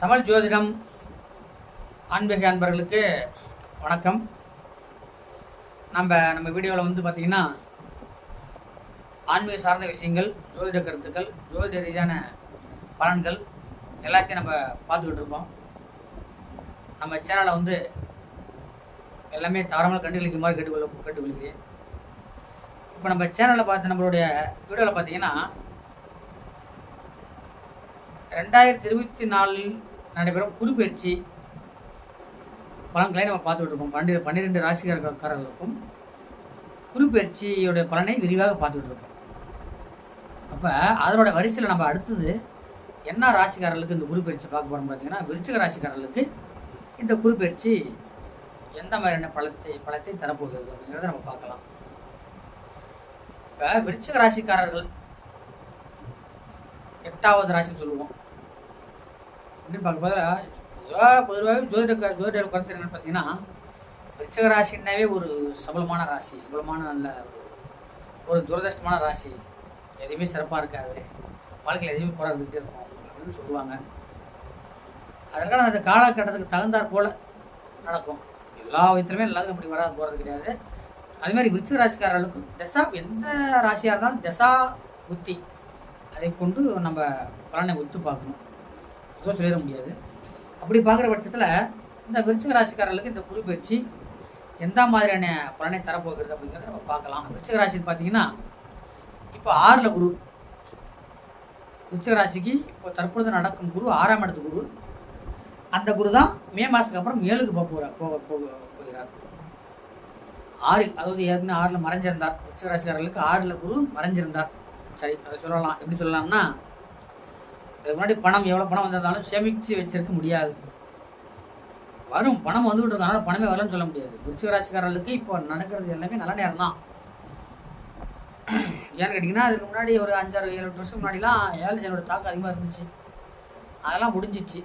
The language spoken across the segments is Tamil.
தமிழ் ஜோதிடம் ஆன்மீக அன்பர்களுக்கு வணக்கம். நம்ம நம்ம வீடியோவில் வந்து பார்த்திங்கன்னா ஆன்மீக சார்ந்த விஷயங்கள் ஜோதிட கருத்துக்கள் ஜோதிட ரீதியான பலன்கள் எல்லாத்தையும் நம்ம பார்த்துக்கிட்டு இருக்கோம். நம்ம சேனலை வந்து எல்லாமே தவறாமல் கண்டுகளிக்குமாறு கேட்டுக்கொள்ள கேட்டுக்கொள்கிறேன். இப்போ நம்ம சேனலில் பார்த்து நம்மளுடைய வீடியோவில் பார்த்தீங்கன்னா ரெண்டாயிரத்தி இருபத்தி நாலில் நடைபெறும் குருப்பெயர்ச்சி பலன்களை நம்ம பார்த்துட்டு இருக்கோம். பன்னிரெண்டு பன்னிரெண்டு ராசிக்காரர்களுக்கும் குருப்பெயர்ச்சியோட பலனை விரிவாக பார்த்துட்டு இருக்கோம். அப்போ அதனோட வரிசையில் நம்ம அடுத்தது என்ன ராசிக்காரர்களுக்கு இந்த குருப்பெயர்ச்சி பார்க்க போகிறோம் பார்த்தீங்கன்னா விருச்சிக ராசிக்காரர்களுக்கு இந்த குருப்பெயர்ச்சி எந்த மாதிரியான பழத்தை பழத்தை தரப்போகிறது அப்படிங்கிறத நம்ம பார்க்கலாம். இப்போ விருச்சிக ராசிக்காரர்கள் எட்டாவது ராசின்னு சொல்லுவோம். அப்படின்னு பார்க்கும்போது பொதுவாக பொதுவாகவே ஜோதிட ஜோதிட கருத்து என்னென்னு பார்த்தீங்கன்னா விருச்சக ராசினாவே ஒரு சபலமான ராசி சபலமான நல்ல ஒரு- துரதிருஷ்டமான ராசி. எதுவுமே சிறப்பாக இருக்காது. வாழ்க்கையில் எதுவுமே குறை இருந்துகிட்டே இருக்கும் அப்படின்னு சொல்லுவாங்க. அதற்கான அந்த காலகட்டத்துக்கு தகுந்தாற் போல் நடக்கும். எல்லா விதத்துலையுமே எல்லாருக்கும் இப்படி வராது போகிறது கிடையாது. அதேமாதிரி விருச்சிக ராசிக்காரர்களுக்கும் தசா எந்த ராசியாக இருந்தாலும் தசா புத்தி அதை கொண்டு நம்ம பலனை ஒத்து பார்க்கணும். எதுவும் சொல்லிட முடியாது. அப்படி பார்க்குற பட்சத்தில் இந்த விருச்சிக ராசிக்காரர்களுக்கு இந்த குரு பயிற்சி எந்த மாதிரியான பலனை தரப்போகிறது அப்படிங்கிறத நம்ம பார்க்கலாம். விருச்சிக ராசி பார்த்தீங்கன்னா இப்போ ஆறில் குரு. விருச்சிக ராசிக்கு இப்போ தற்பொழுது நடக்கும் குரு ஆறாம் இடத்து குரு. அந்த குரு தான் மே மாதத்துக்கு அப்புறம் ஏழுக்கு போக போகிறார் போக போக போகிறார். ஆறில் அதாவது ஏற்கனவே ஆறில் மறைஞ்சிருந்தார். விருச்சிக ராசிக்காரர்களுக்கு ஆறில் குரு மறைஞ்சிருந்தார். சரி அதை சொல்லலாம். எப்படி சொல்லலாம்னா முன்னாடி பணம் எவ்வளோ பணம் வந்திருந்தாலும் சேமித்து வச்சிருக்க முடியாது. வரும். பணம் வந்துகிட்டு இருக்கும். அதனால் பணமே வரலன்னு சொல்ல முடியாது. விருச்சிக ராசிக்காரர்களுக்கு இப்போ நடக்கிறது எல்லாமே நல்ல நேரம் தான் ஏன்னு கேட்டிங்கன்னா அதுக்கு முன்னாடி ஒரு அஞ்சாறு ஏழு எட்டு வருஷம் முன்னாடிலாம் ஏழு தாக்கம் அதிகமாக இருந்துச்சு. அதெல்லாம் முடிஞ்சிச்சு.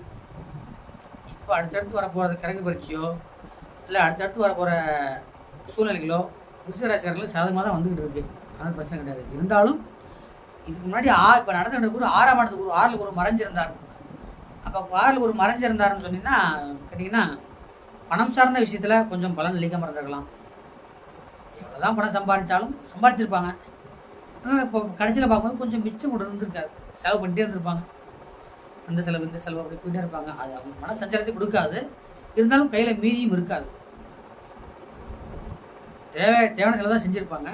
இப்போ அடுத்தடுத்து வர போகிறது கிழக்கு பயிற்சியோ இல்லை அடுத்தடுத்து வர போகிற சூழ்நிலைகளோ விருச்சிக சாதகமாக தான் வந்துக்கிட்டு இருக்கு. அதனால் பிரச்சனை கிடையாது. இருந்தாலும் இதுக்கு முன்னாடி ஆ இப்போ நடந்துகிட்டு குரு ஆறாம் இடத்து குரு ஆறில் குரு மறைஞ்சிருந்தார். அப்போ ஆறில் குரு மறைஞ்சிருந்தாருன்னு சொன்னீங்கன்னா கேட்டிங்கன்னா பணம் சார்ந்த விஷயத்தில் கொஞ்சம் பலன் அளிக்காமல் இருந்திருக்கலாம். எவ்வளோதான் பணம் சம்பாதிச்சாலும் சம்பாதிச்சிருப்பாங்க ஆனால் இப்போ கடைசியில் பார்க்கும்போது கொஞ்சம் மிச்சம் கூட இருந்திருக்காரு செலவு பண்ணிட்டே இருந்திருப்பாங்க. அந்த செலவு இந்த செலவு அப்படி போயிட்டே இருப்பாங்க. அது அவங்க மன சஞ்சலத்தை கொடுக்காது. இருந்தாலும் கையில் மீதியும் இருக்காது. தேவை தேவையான செலவு தான் செஞ்சுருப்பாங்க.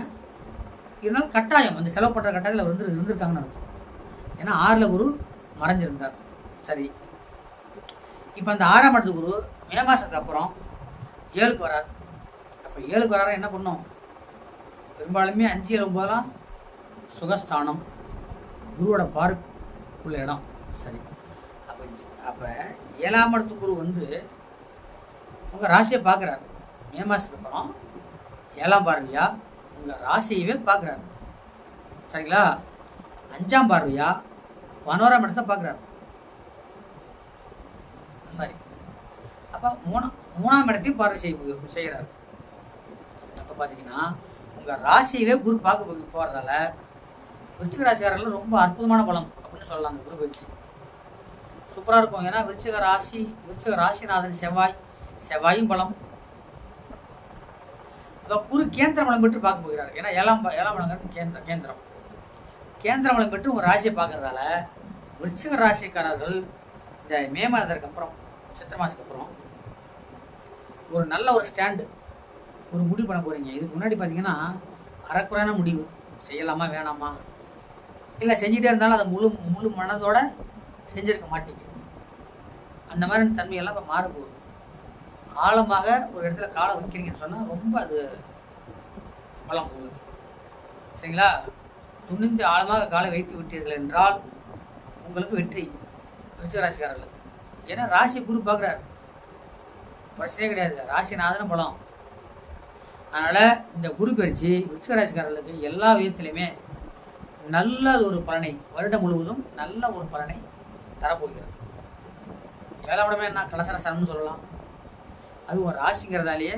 இருந்தாலும் கட்டாயம் அந்த செலவு பண்ணுற கட்டாயத்தில் அவர் வந்து இருந்திருக்காங்கன்னு அர்த்தம். ஏன்னா ஆறில் குரு மறைஞ்சிருந்தார். சரி. இப்போ அந்த ஆறாம் இடத்து குரு மே மாதத்துக்கு அப்புறம் ஏழுக்கு வரார். அப்போ ஏழுக்கு வராரா என்ன பண்ணும்? பெரும்பாலுமே அஞ்சு ஏழு ஒன்பதெல்லாம் சுகஸ்தானம் குருவோட பார்க்குள்ள இடம். சரி. அப்போ அப்போ ஏழாம் இடத்து குரு வந்து உங்கள் ராசியை பார்க்குறாரு. மே மாதத்துக்கு அப்புறம் ஏழாம் பார்வையாக உங்கள் ராசியவே பார்க்குறாரு சரிங்களா? அஞ்சாம் பார்வையா? பதினோராம் இடத்த பார்க்குறாரு அந்த மாதிரி. அப்போ மூணாம் மூணாம் இடத்தையும் பார்வை செய்ய செய்கிறாரு. அப்போ பார்த்தீங்கன்னா உங்கள் ராசியவே குரு பார்க்க போகிறதால விருச்சிக ராசிக்காரர்கள் ரொம்ப அற்புதமான பலம் அப்படின்னு சொல்லலாம் அந்த குரு பயிற்சி. சூப்பராக இருக்கும். ஏன்னா விருச்சிக ராசி விருச்சிக ராசிநாதன் செவ்வாய் செவ்வாயும் பலம். குரு கேந்திர பலம் பெற்று பார்க்க போகிறார். ஏன்னா ஏழாம் ஏழாம் பலங்கிறது கேந்திர கேந்திரம். கேந்திர பலம் பெற்று உங்கள் ராசியை பார்க்கறதால விருச்சிக ராசிக்காரர்கள் இந்த மே மாதத்துக்கு அப்புறம் சித்திரை மாதத்துக்கு அப்புறம் ஒரு நல்ல ஒரு ஸ்டாண்டு ஒரு முடிவு பண்ண போகிறீங்க இதுக்கு முன்னாடி பார்த்தீங்கன்னா அறக்குறையான முடிவு. செய்யலாமா வேணாமா? இல்லை செஞ்சுட்டே இருந்தாலும் அதை முழு முழு மனதோட செஞ்சிருக்க மாட்டீங்க. அந்த மாதிரி தன்மையெல்லாம் இப்போ மாறப்போகுது. ஆழமாக ஒரு இடத்துல காலை வைக்கிறீங்கன்னு சொன்னால் ரொம்ப அது பலம் உங்களுக்கு சரிங்களா? துணிந்து ஆழமாக காலை வைத்து விட்டீர்கள் என்றால் உங்களுக்கு வெற்றி. விருச்சிக ஏன்னா ராசி குரு பார்க்குறாரு. பிரச்சனையே கிடையாது. ராசிநாதனும் பலம். அதனால் இந்த குரு பயிற்சி விருச்சிகராசிக்காரர்களுக்கு எல்லா விதத்திலையுமே நல்ல ஒரு பலனை வருடம் முழுவதும் நல்ல ஒரு பலனை தரப்போகிறது. ஏழாம் இடமே என்ன? கலசரசனம்னு சொல்லலாம். அது ஒரு ராசிங்கிறதாலேயே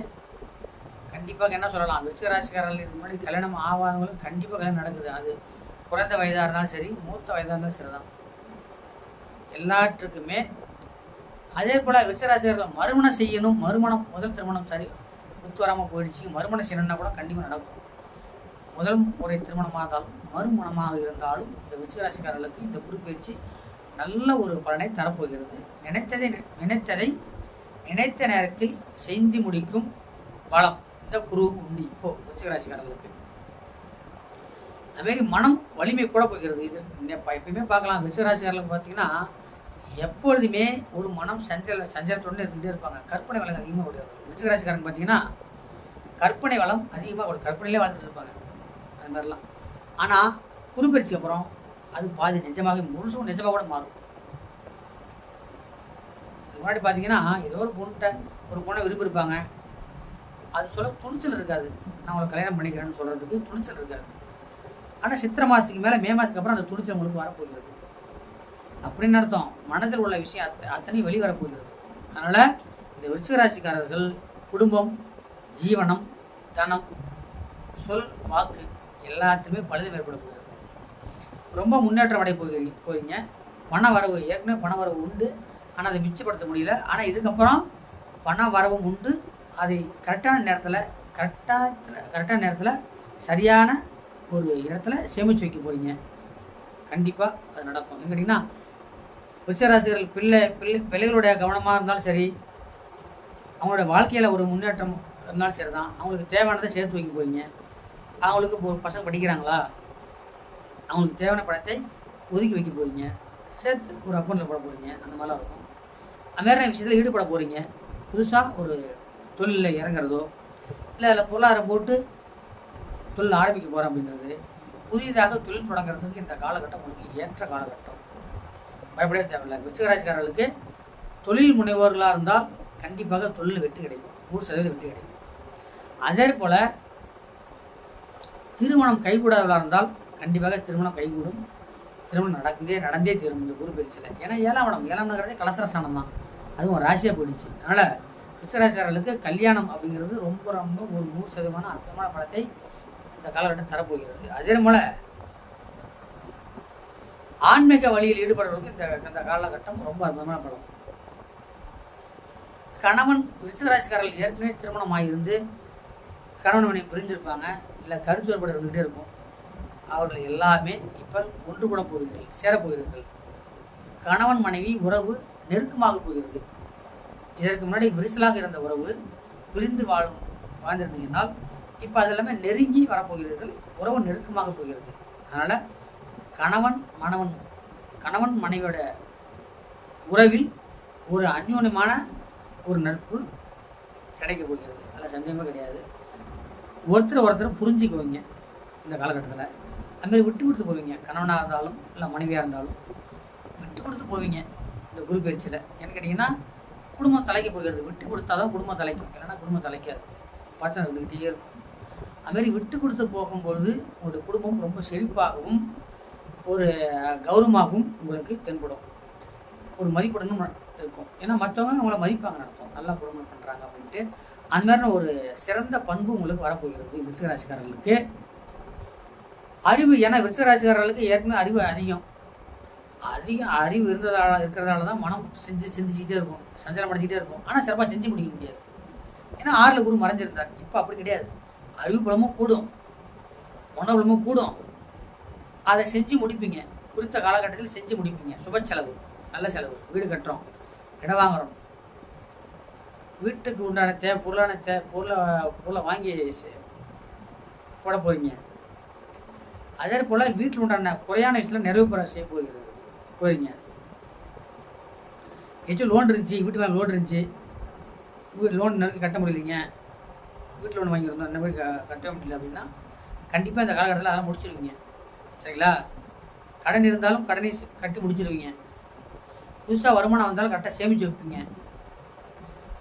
கண்டிப்பாக என்ன சொல்லலாம் விருச்சிக ராசிக்காரர்கள் இதுக்கு முன்னாடி கல்யாணம் ஆகாதவங்களும் கண்டிப்பாக கல்யாணம் நடக்குது. அது குறைந்த வயதாக இருந்தாலும் சரி மூத்த வயதாக இருந்தாலும் சரிதான். எல்லாற்றுக்குமே அதே போல் விருச்சராசிரியர்கள் மறுமணம் செய்யணும். மறுமணம் முதல் திருமணம் சரி ஒத்து வராமல் போயிடுச்சு. மறுமணம் செய்யணும்னா கூட கண்டிப்பாக நடக்கும். முதல் முறை திருமணமாக இருந்தாலும் மறுமணமாக இருந்தாலும் இந்த விருச்சராசிக்காரர்களுக்கு இந்த குறிப்பயிற்சி நல்ல ஒரு பலனை தரப்போகிறது. நினைத்ததை நினைத்ததை நினைத்த நேரத்தில் செய்து முடிக்கும் பலம் இந்த குரு உண்டு. இப்போ உச்சகராசிக்காரர்களுக்கு அதுமாரி மனம் வலிமை கூட போகிறது இது எப்பயுமே பார்க்கலாம். விருச்சிகராசிக்காரர்களுக்கு பார்த்தீங்கன்னா எப்பொழுதுமே ஒரு மனம் சஞ்சல சஞ்சலத்தோடு இருந்துகிட்டே இருப்பாங்க. கற்பனை வளம் அதிகமாக ஓடுவாங்க விருச்சிகராசிக்காரங்க பார்த்தீங்கன்னா கற்பனை வளம் அதிகமாக ஒரு கற்பனையிலே வாழ்ந்துட்டு இருப்பாங்க. அது மாதிரிலாம். ஆனால் குருப்பெயர்ச்சிக்கு அப்புறம் அது பாதி நிஜமாக முழுசும் நிஜமாக கூட மாறும். முன்னாடி பார்த்தீங்கன்னா ஏதோ ஒரு பொண்ணுகிட்ட ஒரு பொண்ணை விரும்பியிருப்பாங்க. அது சொல்ல துணிச்சல் இருக்காது. நான் உங்களை கல்யாணம் பண்ணிக்கிறேன்னு சொல்கிறதுக்கு துணிச்சல் இருக்காது. ஆனால் சித்திரை மாதத்துக்கு மேலே மே மாதத்துக்கு அப்புறம் அந்த துணிச்சல் உங்களுக்கு வரப்போகிறது. அப்படின்னு அர்த்தம். மனதில் உள்ள விஷயம் அத்த அத்தனையும் வெளிவரப்போகிறது அதனால் இந்த விருச்சிகராசிக்காரர்கள் குடும்பம் ஜீவனம் தனம் சொல் வாக்கு எல்லாத்துலேயுமே பழுது ஏற்பட போகிறது. ரொம்ப முன்னேற்றம் அடைய போகிறீங்க போகிறீங்க பண வரவு ஏற்கனவே பண வரவு உண்டு. ஆனால் அதை மிச்சப்படுத்த முடியல. ஆனால் இதுக்கப்புறம் பண வரவும் உண்டு. அதை கரெக்டான நேரத்தில் கரெக்டாக கரெக்டான நேரத்தில் சரியான ஒரு இடத்துல சேமித்து வைக்க போகிறீங்க கண்டிப்பாக அது நடக்கும். ஏன்னு கேட்டிங்கன்னா உச்சராசிரியர்கள் பிள்ளை பிள்ளை பிள்ளைகளுடைய கவனமாக இருந்தாலும் சரி அவங்களோட வாழ்க்கையில் ஒரு முன்னேற்றம் இருந்தாலும் சரி தான் அவங்களுக்கு தேவையானதை சேர்த்து வைக்க போகிறீங்க அவங்களுக்கு இப்போ ஒரு பசங்க படிக்கிறாங்களா? அவங்களுக்கு தேவையான பணத்தை ஒதுக்கி வைக்க போறீங்க. சேர்த்து ஒரு அக்கௌண்ட்டில் போட போகிறீங்க அந்த மாதிரிலாம் இருக்கும். அந்த விஷயத்தில் ஈடுபட போகிறீங்க புதுசாக ஒரு தொழிலில் இறங்குறதோ இல்லை அதில் பொருளாதாரம் போட்டு தொழில் ஆரம்பிக்க போகிறோம் அப்படின்றது புதிதாக தொழில் தொடங்குறதுக்கு இந்த காலகட்டம் உங்களுக்கு ஏற்ற காலகட்டம். பயப்படவே தேவையில்லை. விருச்சிகராசிக்காரர்களுக்கு தொழில் முனைவோர்களாக இருந்தால் கண்டிப்பாக தொழில் வெற்றி கிடைக்கும். நூறு சதவீதம் வெற்றி கிடைக்கும். அதே போல் திருமணம் கைகூடாதவர்களாக இருந்தால் கண்டிப்பாக திருமணம் கைகூடும். திருமணம் நடந்தே நடந்தே தீரும் இந்த குரு பயிற்சியில். ஏன்னா ஏழாம் இடம் ஏழாம் நகரத்தே கலசரஸ்தானம் தான். அதுவும் ஒரு ராசியாக போயிடுச்சு. அதனால் விருச்சிகராசிக்காரர்களுக்கு கல்யாணம் அப்படிங்கிறது ரொம்ப ரொம்ப ஒரு நூறு சதவீதமான அற்புதமான பலத்தை இந்த காலகட்டம் தரப்போகிறது. அதே போல் ஆன்மீக வழியில் ஈடுபடுறவர்களுக்கு இந்த இந்த காலகட்டம் ரொம்ப அற்புதமான பலம். கணவன் விருச்சிகராசிக்காரர்கள் ஏற்கனவே திருமணம் ஆகியிருந்து கணவன் மனைவி புரிஞ்சிருப்பாங்க. இல்லை கருத்து வேறுபாடு இருந்துகிட்டே இருக்கும். அவர்கள் எல்லாமே இப்போ ஒன்று கூட போகிறீர்கள் சேரப்போகிறீர்கள் கணவன் மனைவி உறவு நெருக்கமாக போகிறது. இதற்கு முன்னாடி விரிசலாக இருந்த உறவு பிரிந்து வாழும் வாழ்ந்திருந்தீங்கன்னால் இப்போ அது எல்லாமே நெருங்கி வரப்போகிறீர்கள் உறவு நெருக்கமாக போகிறது. அதனால் கணவன் மணவன் கணவன் மனைவியோட உறவில் ஒரு அந்யோன்யமான ஒரு நட்பு கிடைக்க போகிறது. அதில் சந்தேகமே கிடையாது. ஒருத்தர் ஒருத்தர் புரிஞ்சுக்குவீங்க இந்த காலகட்டத்தில். அதுமாதிரி விட்டு கொடுத்து போவீங்க. கணவனாக இருந்தாலும் இல்லை மனைவியாக இருந்தாலும் விட்டு கொடுத்து போவீங்க. இந்த குரு பயிற்சியில். என்ன கேட்டிங்கன்னா குடும்பம் தலைக்க போகிறது. விட்டு கொடுத்தா தான் குடும்பம் தலைக்கும். இல்லைன்னா குடும்பம் தலைக்காது. பிரச்சனை இருந்துக்கிட்டே இருக்கும். அதுமாரி விட்டு கொடுத்து போகும்பொழுது உங்களுடைய குடும்பம் ரொம்ப செழிப்பாகவும் ஒரு கௌரவமாகவும் உங்களுக்கு தென்படும். ஒரு மதிப்புடனும் இருக்கும். ஏன்னா மற்றவங்க உங்களை மதிப்பாங்க நடத்தும் நல்லா குடும்பம் பண்ணுறாங்க அப்படின்ட்டு. அந்த மாதிரி ஒரு சிறந்த பண்பு உங்களுக்கு வரப்போகிறது. விருச்சிகராசிக்காரர்களுக்கு அறிவு ஏன்னா விருச்சிகராசிக்காரர்களுக்கு ஏற்கனவே அறிவு அதிகம். அதிகம் அறிவு இருந்ததால இருக்கிறதால தான் மனம் செஞ்சு சிந்திச்சுக்கிட்டே இருக்கும். சஞ்சலம் அடைஞ்சிக்கிட்டே இருக்கும். ஆனால் சிறப்பாக செஞ்சு முடிக்க முடியாது. ஏன்னா ஆறில் குரு மறைஞ்சிருந்தார். இப்போ அப்படி கிடையாது. அறிவு பலமும் கூடும். மனோபலமும் கூடும். அதை செஞ்சு முடிப்பீங்க. குறித்த காலகட்டத்தில் செஞ்சு முடிப்பீங்க. சுப செலவு நல்ல செலவு. வீடு கட்டுறோம். இடம் வாங்குறோம். வீட்டுக்கு உண்டான தே பொருளான தே பொருளை பொருளை வாங்கி செ- போட போகிறீங்க அதே போல் வீட்டில் உண்டான குறையான விஷயத்தில் நிறைவு பெற செய்ய போகிறது. போகிறீங்க ஏச்சும் லோன் இருந்துச்சு வீட்டு மேலே லோன் இருந்துச்சு லோன் கட்ட முடியலைங்க. வீட்டில் லோன் வாங்கியிருந்தோம் இந்த மாதிரி க- கட்ட முடியல அப்படின்னா கண்டிப்பாக இந்த காலகட்டத்தில் அதெல்லாம் முடிச்சிருவீங்க. சரிங்களா? கடன் இருந்தாலும் கடனை கட்டி முடிச்சிருவீங்க. புதுசாக வருமானம் வந்தாலும் கரெக்டாக சேமித்து வைப்பீங்க.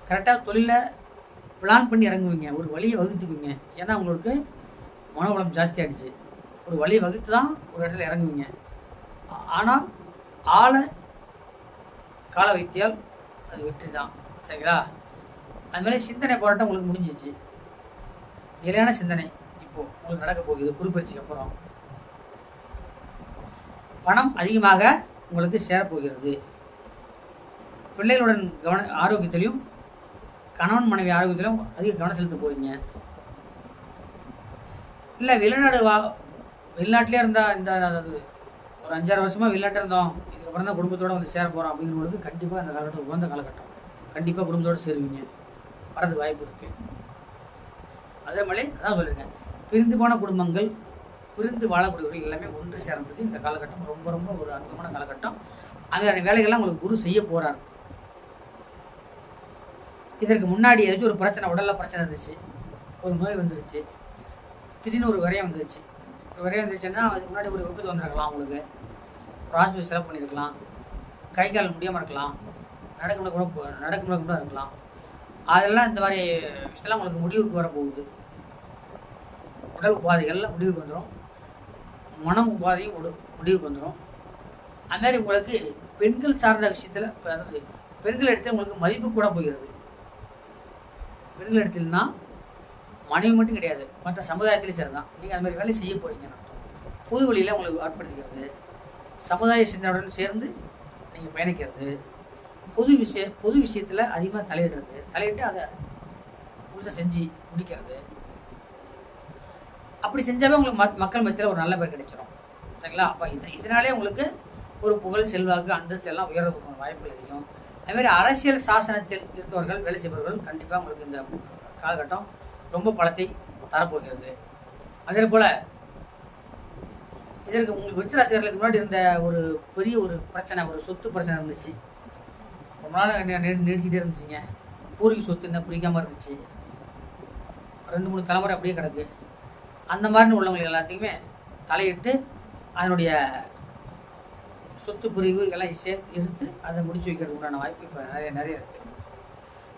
கரெக்டாக தொழிலை பிளான் பண்ணி இறங்குவீங்க. ஒரு வழியை வகுத்துக்குவீங்க. ஏன்னா உங்களுக்கு மனோபலம் ஜாஸ்தி ஆயிடுச்சு. ஒரு வழி வகுத்து தான் ஒரு இடத்துல இறங்குவீங்க. ஆனால் ஆளை கால வைத்தியால் அது வெற்றி தான் சரிங்களா? அது மாதிரி சிந்தனை போராட்டம் உங்களுக்கு முடிஞ்சிச்சு. நிலையான சிந்தனை இப்போது உங்களுக்கு நடக்க போகுது குறுப்பயிற்சிக்கு அப்புறம். பணம் அதிகமாக உங்களுக்கு சேரப்போகிறது. பிள்ளைகளுடன் கவன ஆரோக்கியத்திலையும் கணவன் மனைவி ஆரோக்கியத்திலும் அதிக கவனம் செலுத்த போகிறீங்க இல்லை வெளிநாடு வா வெளிநாட்டிலே இருந்தால் இந்த அதாவது ஒரு அஞ்சாறு வருஷமாக வெளிநாட்டில் இருந்தோம். இதுக்கப்புறம் தான் குடும்பத்தோடு வந்து சேர போகிறோம் அப்படிங்கிறவங்களுக்கு கண்டிப்பாக அந்த காலகட்டம் உகந்த காலகட்டம். கண்டிப்பாக குடும்பத்தோடு சேருவீங்க. வரதுக்கு வாய்ப்பு இருக்குது அதே மாதிரி அதான் சொல்லியிருக்கேன் பிரிந்து போன குடும்பங்கள் பிரிந்து வாழக்கூடியவர்கள் எல்லாமே ஒன்று சேர்றதுக்கு இந்த காலகட்டம் ரொம்ப ரொம்ப ஒரு அற்புதமான காலகட்டம். அதனுடைய வேலைகள்லாம் உங்களுக்கு குரு செய்ய போகிறார் இதற்கு முன்னாடி ஏதாச்சும் ஒரு பிரச்சனை உடலில் பிரச்சனை இருந்துச்சு ஒரு நோய் வந்துருச்சு திடீர்னு ஒரு விரயம் வந்துருச்சு விரைவு விரயம் அதுக்கு முன்னாடி ஒரு விபத்து வந்திருக்கலாம் உங்களுக்கு. ஒரு ஹாஸ்பிட்டல் செலவு பண்ணியிருக்கலாம் கை கால் முடியாமல் இருக்கலாம். நடக்க கூட போ- நடக்க கூட இருக்கலாம். அதெல்லாம் இந்த மாதிரி விஷயத்தெல்லாம் உங்களுக்கு முடிவுக்கு வரப்போகுது உடல் உபாதைகள்லாம் முடிவுக்கு வந்துடும் மனம் உபாதையும் முடிவுக்கு வந்துடும் அது உங்களுக்கு பெண்கள் சார்ந்த விஷயத்தில் இப்போ அதாவது பெண்கள் இடத்துல உங்களுக்கு மதிப்பு கூட போகிறது. பெண்கள் இடத்துலனா மனைவி மட்டும் கிடையாது மற்ற சமுதாயத்திலையும் சரி தான் நீங்கள் அந்த மாதிரி வேலை செய்ய போறீங்கன்னு அர்த்தம். பொது வழியில் உங்களுக்கு ஏற்படுத்திக்கிறது சமுதாய சிந்தனையுடன் சேர்ந்து நீங்கள் பயணிக்கிறது பொது விஷய பொது விஷயத்தில் அதிகமாக தலையிடுறது தலையிட்டு அதை முழுசாக செஞ்சு முடிக்கிறது. அப்படி செஞ்சாவே உங்களுக்கு மக்கள் மத்தியில் ஒரு நல்ல பேர் கிடைச்சிரும். சரிங்களா? அப்போ இது இதனாலே உங்களுக்கு ஒரு புகழ் செல்வாக்கு அந்தஸ்து எல்லாம் உயர வாய்ப்புகள் அதிகம். அதுமாதிரி அரசியல் சாசனத்தில் இருப்பவர்கள் வேலை செய்பவர்கள் கண்டிப்பாக உங்களுக்கு இந்த காலகட்டம் ரொம்ப பலத்தை தரப்போகிறது. அதே போல் இதற்கு உங்களுக்கு விருச்சராசிகர்களுக்கு முன்னாடி இருந்த ஒரு பெரிய ஒரு பிரச்சனை ஒரு சொத்து பிரச்சனை இருந்துச்சு. ரொம்ப நாள் நீடிச்சுட்டே இருந்துச்சுங்க. பூர்வீக சொத்து என்ன பிடிக்காமல் இருந்துச்சு. ரெண்டு மூணு தலைமுறை அப்படியே கிடக்கு. அந்த மாதிரி உள்ளவங்களுக்கு எல்லாத்தையுமே தலையிட்டு அதனுடைய சொத்து பிரிவு எல்லாம் சே எடுத்து அதை முடிச்சு வைக்கிறதுக்கு உண்டான வாய்ப்பு இப்போ நிறைய நிறைய இருக்குது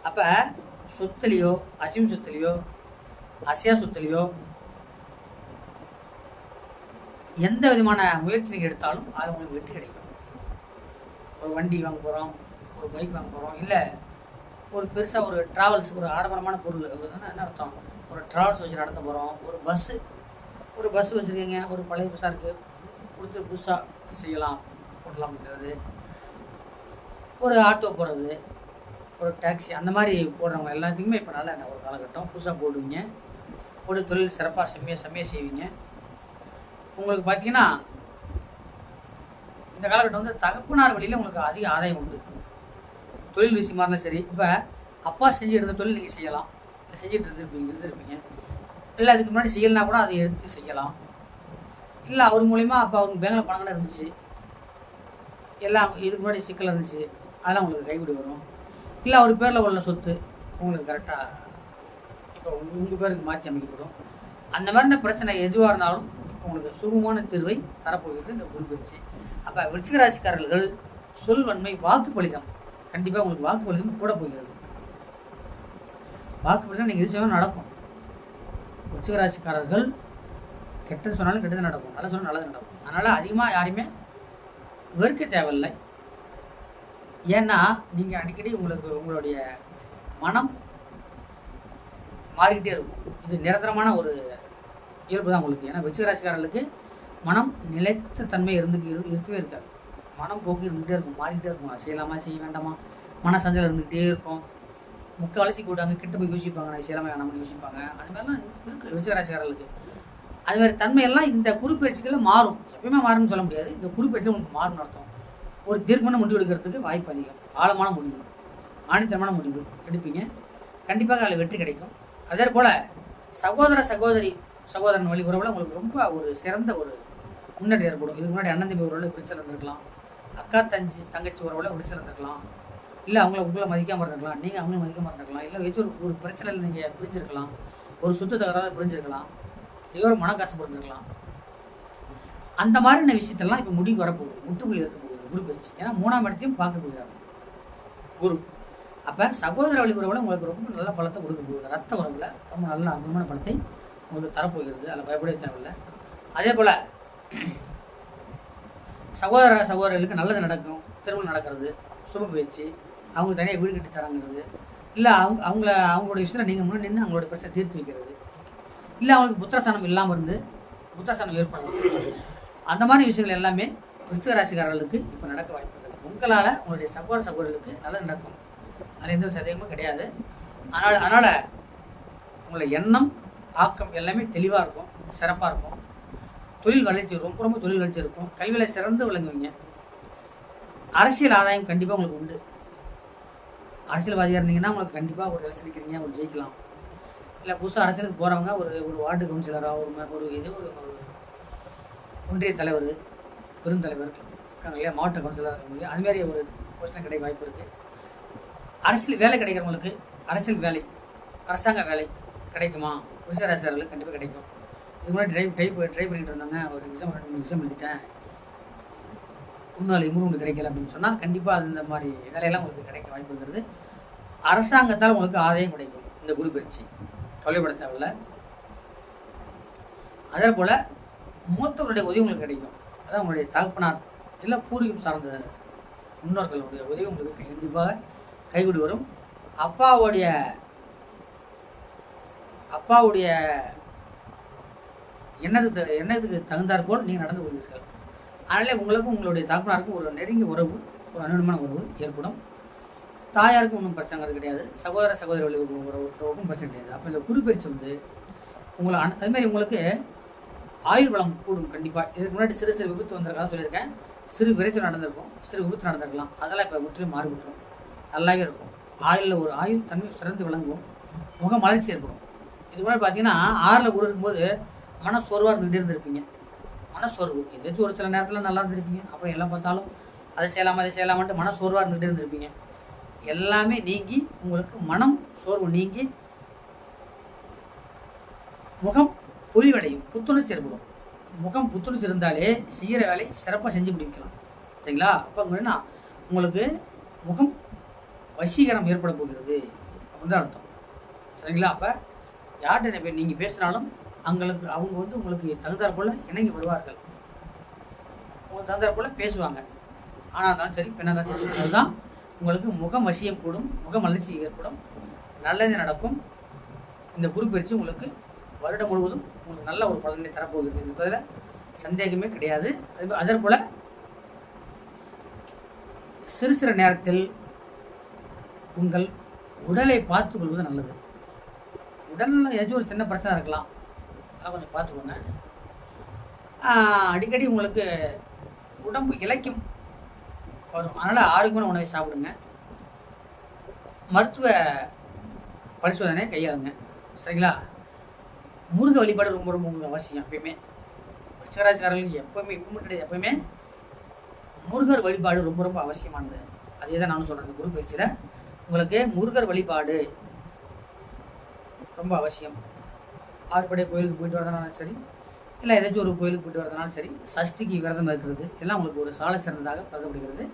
அப்போ சொத்துலேயோ அசிம் சொத்துலேயோ அசையா சொத்துலேயோ எந்த விதமான முயற்சி நீங்கள் எடுத்தாலும் அது உங்களுக்கு வெற்றி கிடைக்கும் ஒரு வண்டி வாங்க போகிறோம் ஒரு பைக் வாங்க போகிறோம் இல்லை ஒரு பெருசாக ஒரு ட்ராவல்ஸ் ஒரு ஆடம்பரமான பொருள் என்ன அர்த்தம்? ஒரு ட்ராவல்ஸ் வச்சு நடத்த போகிறோம் ஒரு பஸ்ஸு ஒரு பஸ் வச்சுருக்கீங்க ஒரு பழைய பஸ்ஸாக இருக்குது கொடுத்து புதுசாக செய்யலாம் போடலாம் அப்படின்றது ஒரு ஆட்டோ போடுறது ஒரு டாக்ஸி அந்த மாதிரி போடுறவங்க எல்லாத்துக்குமே இப்போ என்ன ஒரு காலகட்டம் புதுசாக போடுவீங்க. போட்டு தொழில் சிறப்பாக செம்மையாக செம்மையாக செய்வீங்க. உங்களுக்கு பார்த்தீங்கன்னா இந்த காலகட்டம் வந்து தகப்பனார் வழியில் உங்களுக்கு அதிக ஆதாயம் உண்டு. தொழில் விஷயமா இருந்தாலும் சரி இப்போ அப்பா செஞ்சு இருந்த தொழில் நீங்கள் செய்யலாம். செஞ்சுட்டு இருந்திருப்பீங்க இருந்திருப்பீங்க. இல்லை அதுக்கு முன்னாடி செய்யலைனா கூட அதை எடுத்து செய்யலாம். இல்லை அவர் மூலிமா அப்போ அவங்க பேங்கில் பணம் கூட இருந்துச்சு. எல்லாம் இதுக்கு முன்னாடி சிக்கல் இருந்துச்சு. அதெல்லாம் உங்களுக்கு கைவிடி வரும். இல்லை அவர் பேரில் உள்ள சொத்து உங்களுக்கு கரெக்டாக உங்கள் பேருக்கு மாற்றி அமைக்கப்படும். அந்த மாதிரி பிரச்சனை எதுவாக இருந்தாலும் உங்களுக்கு சுகமான தீர்வை தரப்போகிறது இந்த குரு பயிற்சி அப்போ விருச்சிக ராசிக்காரர்கள் சொல்வன்மை வாக்கு பலிதம் கண்டிப்பாக உங்களுக்கு வாக்கு பலிதம் கூட போகிறது. வாக்கு பலிதம் நீங்கள் எது சொன்னால் நடக்கும். விருச்சிக ராசிக்காரர்கள் கெட்டது சொன்னாலும் கெட்டது நடக்கும். நல்லது சொன்னால் நல்லது நடக்கும். அதனால் அதிகமாக யாரையுமே வெறுக்க தேவையில்லை. ஏன்னா நீங்கள் அடிக்கடி உங்களுக்கு உங்களுடைய மனம் மாறிக்கிட்டே இருக்கும். இது நிரந்தரமான ஒரு இயல்பு தான் உங்களுக்கு. ஏன்னா விருச்சிகராசிக்காரர்களுக்கு மனம் நிலைத்த தன்மை இருந்து இருக்கவே இருக்காது. மனம் போக்கு இருந்துகிட்டே இருக்கும் மாறிக்கிட்டே இருக்கும். செய்யலாமா செய்ய வேண்டாமா? மன சஞ்சலம் இருந்துகிட்டே இருக்கும். முக்கால்வாசி கூட்டாங்க கிட்ட போய் யோசிப்பாங்க நான் செய்யலாமா வேணாம்னு யோசிப்பாங்க. அது மாதிரிலாம் இருக்குது விருச்சிகராசிக்காரர்களுக்கு. அது மாதிரி தன்மையெல்லாம் இந்த குறிப்பெயர்ச்சிகளில் மாறும். எப்பயுமே மாறும்னு சொல்ல முடியாது. இந்த குறிப்பெயர்ச்சியில் உங்களுக்கு மாறும் அர்த்தம். ஒரு தீர்க்கமான முடிவு எடுக்கிறதுக்கு வாய்ப்பு அதிகம். ஆழமான முடிவு. ஆணித்தரமான முடிவு எடுப்பீங்க. கண்டிப்பாக அதில் வெற்றி கிடைக்கும். அதே போல் சகோதர சகோதரி சகோதரன் வழி உறவில் உங்களுக்கு ரொம்ப ஒரு சிறந்த ஒரு முன்னேற்றம் ஏற்படும். இதுக்கு முன்னாடி அண்ணன் தம்பி உறவில் பிரிச்சல் இருந்திருக்கலாம் அக்கா தஞ்சி தங்கச்சி உறவில் பிரிச்சல் இருந்திருக்கலாம் இல்லை அவங்கள உங்களை மதிக்காமல் இருந்திருக்கலாம். நீங்கள் அவங்கள மதிக்காமல் இருந்திருக்கலாம். இல்லை ஏதாச்சும் ஒரு ஒரு பிரச்சனையில் நீங்கள் புரிஞ்சிருக்கலாம். ஒரு சுத்த தகராறு புரிஞ்சிருக்கலாம். ஏதோ ஒரு மனக்காசு புரிஞ்சிருக்கலாம். அந்த மாதிரியான விஷயத்தெல்லாம் இப்போ முடிவு வரப்போகுது. முற்றுப்புள்ளி இருக்க போகுது குரு பயிற்சி. ஏன்னா மூணாம் இடத்தையும் பார்க்க போகிறாங்க குரு. அப்போ சகோதர வழி உறவில் உங்களுக்கு ரொம்ப நல்ல பலத்தை கொடுக்க போகுது ரத்த உறவில் ரொம்ப நல்ல அற்புதமான பலத்தை உங்களுக்கு தரப்போகிறது. அதில் பயப்படவே தேவையில்லை. அதே போல் சகோதர சகோதரர்களுக்கு நல்லது நடக்கும். திருமணம் நடக்கிறது சுப பயிற்சி அவங்க தனியாக வீடு கட்டி தராங்கிறது இல்லை அவங்க அவங்கள அவங்களோட விஷயத்தில் நீங்கள் முன்னாடி நின்று அவங்களோட பிரச்சனை தீர்த்து வைக்கிறது இல்லை அவங்களுக்கு புத்திரஸ்தானம் இல்லாமல் இருந்து புத்திரஸ்தானம் ஏற்படும் அந்த மாதிரி விஷயங்கள் எல்லாமே விருச்சிக ராசிக்காரர்களுக்கு இப்போ நடக்க வாய்ப்பு இருக்குது. உங்களால் உங்களுடைய சகோதர சகோதரர்களுக்கு நல்லது நடக்கும். அதில் எந்த ஒரு சந்தேகமும் கிடையாது. அதனால் அதனால் உங்களை எண்ணம் ஆக்கம் எல்லாமே தெளிவாக இருக்கும் சிறப்பாக இருக்கும். தொழில் வளர்ச்சி ரொம்ப ரொம்ப தொழில் வளர்ச்சி இருக்கும். கல்வியில் சிறந்து விளங்குவீங்க. அரசியல் ஆதாயம் கண்டிப்பாக உங்களுக்கு உண்டு. அரசியல்வாதியாக இருந்தீங்கன்னா உங்களுக்கு கண்டிப்பாக ஒரு எலெக்ஷன் நிற்கிறீங்க ஒரு ஜெயிக்கலாம். இல்லை புதுசாக அரசியலுக்கு போகிறவங்க ஒரு ஒரு வார்டு கவுன்சிலராக ஒரு ஒரு இது ஒரு ஒரு ஒன்றிய தலைவர் பெருந்தலைவர் இருக்காங்க இல்லையா? மாவட்ட கவுன்சிலராக இருக்காங்க அது மாதிரி ஒரு போஸ்டில் கிடைக்க வாய்ப்பு இருக்குது அரசியல் வேலை கிடைக்கிறவங்களுக்கு அரசியல் வேலை அரசாங்க வேலை கிடைக்குமா? புதுசாக கண்டிப்பாக கிடைக்கும். இது முன்னாடி ட்ரைவ் ட்ரை ட்ரை பண்ணிட்டு இருந்தாங்க ஒரு எக்ஸாம் ரெண்டு மூணு எக்ஸாம் எழுதிட்டேன். இன்னொரு இம்ப்ரூவ்மெண்ட் கிடைக்கல அப்படின்னு சொன்னால் கண்டிப்பாக அந்த மாதிரி வேலையெல்லாம் உங்களுக்கு கிடைக்க வாய்ப்பு இருக்கிறது அரசாங்கத்தால் உங்களுக்கு ஆதாயம் கிடைக்கும் இந்த குரு பயிற்சி. கவலைப்பட தேவையில்ல. அதே போல் மூத்தவருடைய உதவி உங்களுக்கு கிடைக்கும். அதான் உங்களுடைய தகப்பனார் இல்லை பூர்வீகம் சார்ந்த முன்னோர்களுடைய உதவி உங்களுக்கு கண்டிப்பாக கைகூடி வரும். அப்பாவுடைய அப்பாவுடைய எண்ணத்துக்கு த- எண்ணத்துக்கு தகுந்தாற் போல் நீங்கள் நடந்து கொள்வீர்கள். அதனாலே உங்களுக்கும் உங்களுடைய தகப்பனாருக்கும் ஒரு நெருங்கிய உறவு ஒரு அனுகூலமான உறவு ஏற்படும். தாயாருக்கும் ஒன்றும் பிரச்சனை கிடையாது. சகோதர சகோதரி உறவு- உறவுக்கும் பிரச்சனை கிடையாது. அப்போ இந்த குருப்பெயர்ச்சி வந்து உங்களை அனு- அதுமாதிரி உங்களுக்கு ஆயுள் வளம் கூடும் கண்டிப்பாக இதுக்கு முன்னாடி சிறு சிறு விபத்து வந்திருக்கலாம் சொல்லியிருக்கேன். சிறு விரைச்சல் நடந்திருக்கும். சிறு விபத்து நடந்திருக்கலாம். அதெல்லாம் இப்போ முற்றிலும் மாறுபட்டுரும். நல்லாவே இருக்கும். ஆயுளில் ஒரு ஆயுள் தன்மை சிறந்து விளங்கும். முக மலர்ச்சி ஏற்படும். இது முன்னாடி பார்த்தீங்கன்னா ஆறில் குரு இருக்கும்போது மன சோர்வாக இருந்துகிட்டே இருந்திருப்பீங்க. மனசோர்வு எதாச்சும் ஒரு சில நேரத்தில் நல்லா இருந்திருப்பீங்க. அப்புறம் எல்லாம் பார்த்தாலும் அதை செய்யலாமா அதை செய்யலாமான்ட்டு மனசோர்வாக இருந்துகிட்டே இருந்திருப்பீங்க. எல்லாமே நீங்கி உங்களுக்கு மனம் சோர்வு நீங்கி முகம் பொலிவடையும். புத்துணர்ச்சி ஏற்படும். முகம் புத்துணர்ச்சி இருந்தாலே செய்கிற வேலை சிறப்பாக செஞ்சு முடிக்கலாம். சரிங்களா? அப்போ என்ன உங்களுக்கு முகம் வசீகரம் ஏற்பட போகிறது. அப்படின்னு தான் அர்த்தம். சரிங்களா? அப்போ யார்கிட்ட பேர் நீங்கள் பேசினாலும் அவங்களுக்கு அவங்க வந்து உங்களுக்கு தகுந்தாற் போல் இணங்கி வருவார்கள். உங்களுக்கு தகுந்தாற் போல் பேசுவாங்க. ஆனால் இருந்தாலும் சரி பெண்ணாக இருந்தாலும் சரி தான் உங்களுக்கு முகம் வசியம் கூடும் முக மலர்ச்சி ஏற்படும். நல்லது நடக்கும். இந்த குரு உங்களுக்கு வருடம் முழுவதும் உங்களுக்கு நல்ல ஒரு பலனை தரப்போகிறது. என்பதில் சந்தேகமே கிடையாது. அதே- அதே போல் சிறு சிறு நேரத்தில் உங்கள் உடலை பார்த்துக்கொள்வது நல்லது. உடலில் ஏதாச்சும் ஒரு சின்ன பிரச்சனை இருக்கலாம். அதெல்லாம் கொஞ்சம் பார்த்துக்கோங்க. அடிக்கடி உங்களுக்கு உடம்பு இளைக்கும். வரும். அதனால் ஆரோக்கியமான உணவை சாப்பிடுங்க. மருத்துவ பரிசோதனை கையாளுங்க. சரிங்களா? முருக வழிபாடு ரொம்ப ரொம்ப உங்களுக்கு அவசியம் எப்பயுமே. ரிஷகராஜ்காரர்களுக்கு எப்பவுமே இப்போ மட்டும் கிடையாது, எப்பவுமே முருகர் வழிபாடு ரொம்ப ரொம்ப அவசியமானது. அதே தான் நானும் சொல்கிறேன் குரு பயிற்சியில் உங்களுக்கு முருகர் வழிபாடு ரொம்ப அவசியம். ஆறுபடை கோயிலுக்கு போயிட்டு வரதுனாலும் சரி இல்லை ஏதாச்சும் ஒரு கோயிலுக்கு போயிட்டு வரதுனாலும் சரி சஷ்டிக்கு விரதம் இருக்கிறது எல்லாம் உங்களுக்கு ஒரு சால சிறந்ததாக கருதப்படுகிறது.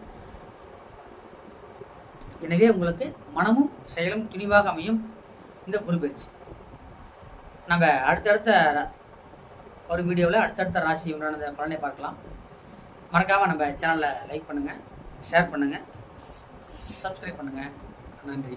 எனவே உங்களுக்கு மனமும் செயலும் துணிவாக அமையும். இந்த குரு நம்ம அடுத்தடுத்த ஒரு வீடியோவில் அடுத்தடுத்த ராசி உண்டான பலனை பார்க்கலாம். மறக்காமல் நம்ம சேனலை லைக் பண்ணுங்கள் ஷேர் பண்ணுங்கள் சப்ஸ்கிரைப் பண்ணுங்கள் நன்றி.